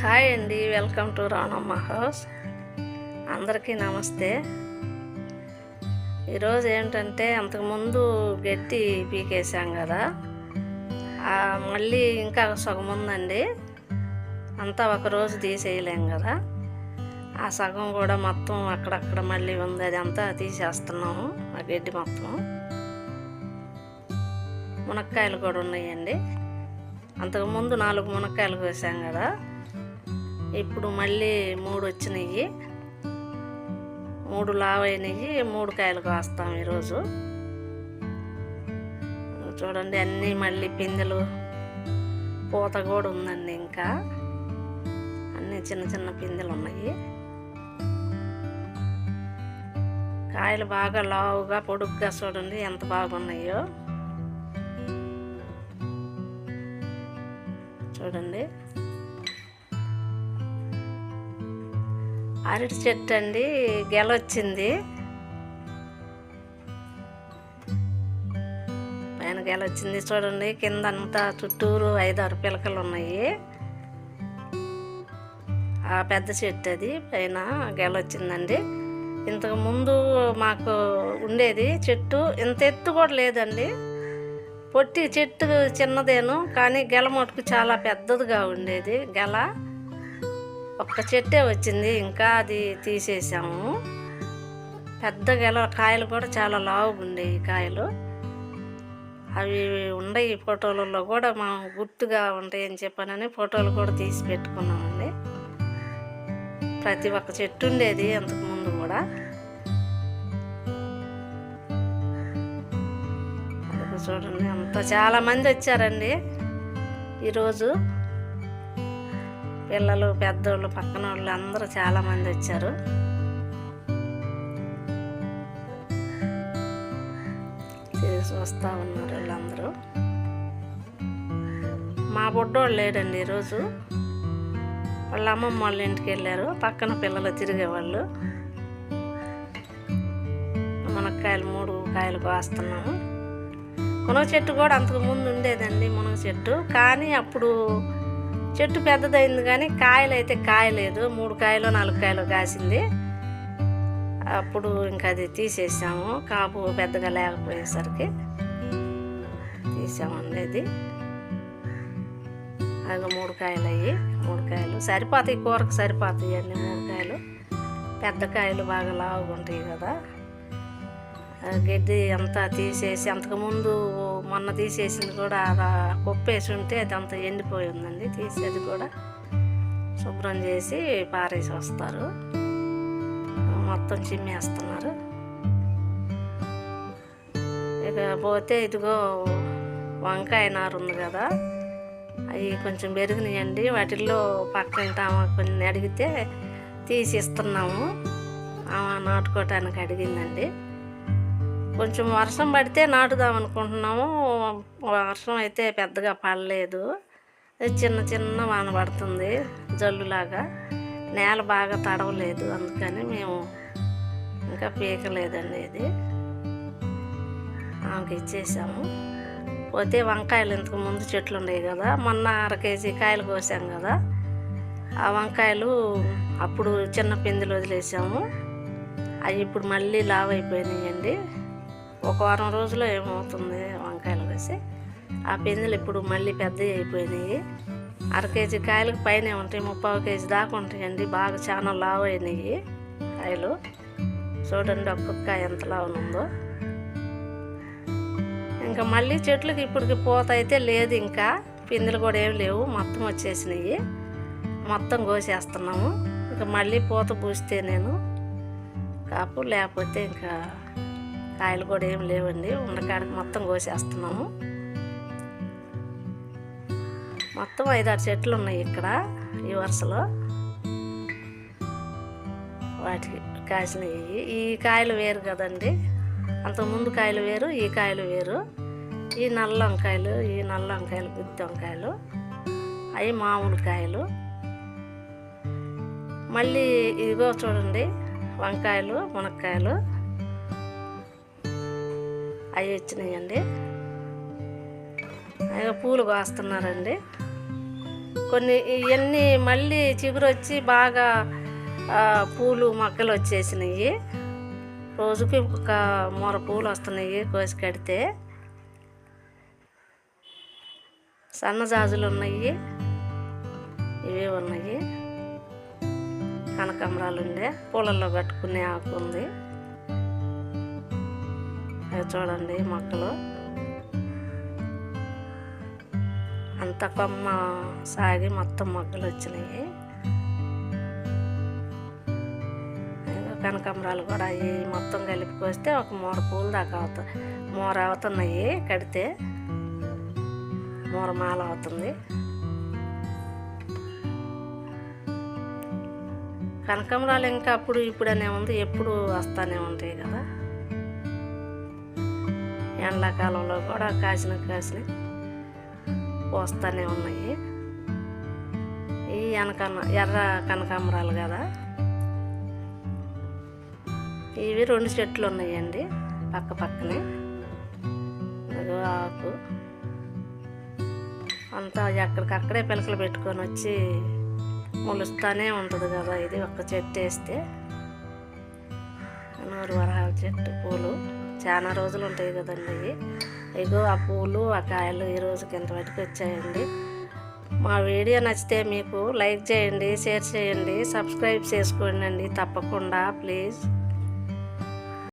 Hi అండి welcome to Ranamma house. అందరికీ నమస్తే. ఈరోజు ఏంటంటే అంతకుముందు గడ్డి పీకేసాం కదా. మళ్ళీ ఇంకా సగం ఉందండి. అంతా ఒక రోజు తీసేయలేం కదా. ఆ సగం కూడా మొత్తం అక్కడక్కడ మళ్ళీ ఉంది. అది అంతా తీసేస్తున్నాము ఆ గడ్డి మొత్తం. మునక్కాయలు కూడా ఉన్నాయండి. అంతకుముందు నాలుగు మునక్కాయలు కోసాం కదా. ఇప్పుడు మళ్ళీ మూడు వచ్చినాయి. మూడు లావైనవి మూడు కాయలు కోస్తాం ఈరోజు. చూడండి అన్నీ మళ్ళీ పిందెలు పూత కూడా ఉందండి ఇంకా. అన్నీ చిన్న చిన్న పిందెలు ఉన్నాయి. కాయలు బాగా లావుగా పొడుగ్గా చూడండి ఎంత బాగున్నాయో. చూడండి. అరటి చెట్టు అండి గెలొచ్చింది. పైన గెలొచ్చింది చూడండి కింద అంతా చుట్టూరు ఐదారు పిలకలు ఉన్నాయి ఆ పెద్ద చెట్టు అది పైన గెలొచ్చిందండి. ఇంతకు ముందు మాకు ఉండేది చెట్టు ఇంత ఎత్తు కూడా లేదండి. పొట్టి చెట్టు చిన్నదేను కానీ గెల మటుకు చాలా పెద్దదిగా ఉండేది గెల. ఒక్క చెట్టే వచ్చింది. ఇంకా అది తీసేసాము. పెద్ద గెల కాయలు కూడా చాలా లావుగా ఉండేవి కాయలు. అవి ఉండయి ఫోటోలలో కూడా మా గుర్తుగా ఉంటాయి అని చెప్పానని ఫోటోలు కూడా తీసి పెట్టుకున్నామండి. ప్రతి ఒక్క చెట్టు ఉండేది అంతకుముందు కూడా. చూడండి అంత చాలా మంది వచ్చారండి ఈరోజు. పిల్లలు పెద్దోళ్ళు పక్కన వాళ్ళు అందరూ చాలామంది వచ్చారు. చేసి వస్తూ ఉన్నారు వీళ్ళందరూ. మా బుడ్డోళ్ళు లేడండి ఈరోజు. వాళ్ళ అమ్మమ్మ వాళ్ళ ఇంటికి వెళ్ళారు. పక్కన పిల్లలు తిరిగేవాళ్ళు. మునక్కాయలు మూడు కాయలు కోస్తున్నాము. మునగ చెట్టు కూడా అంతకు ముందు ఉండేదండి మునగ చెట్టు. కానీ అప్పుడు చెట్టు పెద్దదైంది కానీ కాయలు అయితే కాయలేదు. మూడు కాయలు నాలుగు కాయలు కాసింది. అప్పుడు ఇంకా అది తీసేసాము. కాపు పెద్దగా లేకపోయేసరికి తీసామండి అది. అది మూడు కాయలు అయ్యి మూడు కాయలు. సరిపోతాయి కూరకు సరిపోతాయి అండి మూడు కాయలు. పెద్ద కాయలు బాగా లావుగా ఉంటాయి కదా. గడ్డి అంతా తీసేసి అంతకుముందు మొన్న తీసేసింది కూడా కుప్పేసి ఉంటే అది అంతా ఎండిపోయి ఉందండి తీసేది కూడా శుభ్రం చేసి పారేసి వస్తారు. మొత్తం చిమ్మేస్తున్నారు. ఇక పోతే ఇదిగో వంకాయ నారు ఉంది కదా అవి కొంచెం పెరిగినాయండి. వాటిల్లో పక్కన ఆమె కొన్ని అడిగితే తీసి ఇస్తున్నాము ఆమె నాటుకోవటానికి అడిగిందండి. కొంచెం వర్షం పడితే నాటుదాం అనుకుంటున్నాము. వర్షం అయితే పెద్దగా పడలేదు. చిన్న చిన్న వాన పడుతుంది జల్లులాగా. నేల బాగా తడవలేదు అందుకని మేము ఇంకా పీకలేదండి ఇది. ఆమెకి ఇచ్చేసాము. పోతే వంకాయలు ఇంతకు ముందు చెట్లు ఉన్నాయి కదా మొన్న అర కేజీ కాయలు కోసాం కదా. ఆ వంకాయలు అప్పుడు చిన్న పిందులు వదిలేసాము. అవి ఇప్పుడు మళ్ళీ లావ్ అయిపోయినాయండి. ఒక వారం రోజుల్లో ఏమవుతుంది? వంకాయలు వేసి ఆ పిందెలు ఇప్పుడు మళ్ళీ పెద్దవి అయిపోయినాయి. అర కేజీ కాయలకు పైన ఉంటాయి. ముప్పావు కేజీ దాకా ఉంటాయండి. బాగా చాలా లావు అయినాయి కాయలు. చూడండి ఒక్కొక్క కాయ ఎంత లావు ఉందో. ఇంకా మళ్ళీ చెట్లకి ఇప్పటికి పూత అయితే లేదు ఇంకా. పిందెలు కూడా ఏం లేవు. మొత్తం వచ్చేసినాయి. మొత్తం కోసేస్తున్నాము. ఇంకా మళ్ళీ పూత పూస్తే నేను కాపు లేకపోతే ఇంకా కాయలు కూడా ఏం లేవండి. ఉండకాడికి మొత్తం కోసేస్తున్నాము. మొత్తం ఐదారు చెట్లు ఉన్నాయి ఇక్కడ ఈ వరుసలో. వాటికి కాసినవి ఈ కాయలు వేరు కదండి. అంతకుముందు కాయలు వేరు ఈ కాయలు వేరు. ఈ నల్ల వంకాయలు ఈ నల్ల వంకాయలు గుత్తి వంకాయలు అవి మామూలు కాయలు. మళ్ళీ ఇదిగో చూడండి వంకాయలు మునక్కాయలు. అవి వచ్చినాయండి. అవి పూలు కోస్తున్నారండి. కొన్ని ఇవన్నీ మళ్ళీ చిగురు వచ్చి బాగా పూలు మొక్కలు వచ్చేసినాయి. రోజుకి ఒక మూర పూలు వస్తున్నాయి కోసి కడితే. సన్నజాజులు ఉన్నాయి. ఇవే ఉన్నాయి. కనకాంబరాలు ఉండే పూలల్లో పెట్టుకునే ఆకు ఉంది. చూడండి మొక్కలు. అంత కొమ్మ సాగి మొత్తం మొగ్గలు వచ్చినాయి. కనకాంబరాలు కూడా అవి మొత్తం కలిపి ఒక మూర పూలు దాకా అవుతాయి మూర అవుతున్నాయి కడితే. మూర మాల అవుతుంది. కనకాంబరాలు ఇంకా అప్పుడు ఇప్పుడు అనే ఉంది ఎప్పుడు వస్తానే ఉంటాయి కదా. ఎండాకాలంలో కూడా కాసిన కాసిన వస్తానే ఉన్నాయి. ఈ వెనకన ఎర్ర కనకాంబరాలు కదా? ఇవి రెండు చెట్లు ఉన్నాయండి పక్క పక్కనే. అదో ఆకు. అంతా ఎక్కడికక్కడే పిలకలు పెట్టుకొని వచ్చి మొలుస్తూనే ఉంటుంది కదా ఇది ఒక చెట్టు వేస్తే. నూరు వరహాల చెట్టు పూలు. చాలా రోజులు ఉంటాయి కదండి ఇవి. ఇగో ఆ పూలు ఆ కాయలు ఈ రోజుకి ఎంతవరకు వచ్చాయండి. మా వీడియో నచ్చితే మీకు లైక్ చేయండి షేర్ చేయండి సబ్స్క్రైబ్ చేసుకోండి అండి తప్పకుండా ప్లీజ్.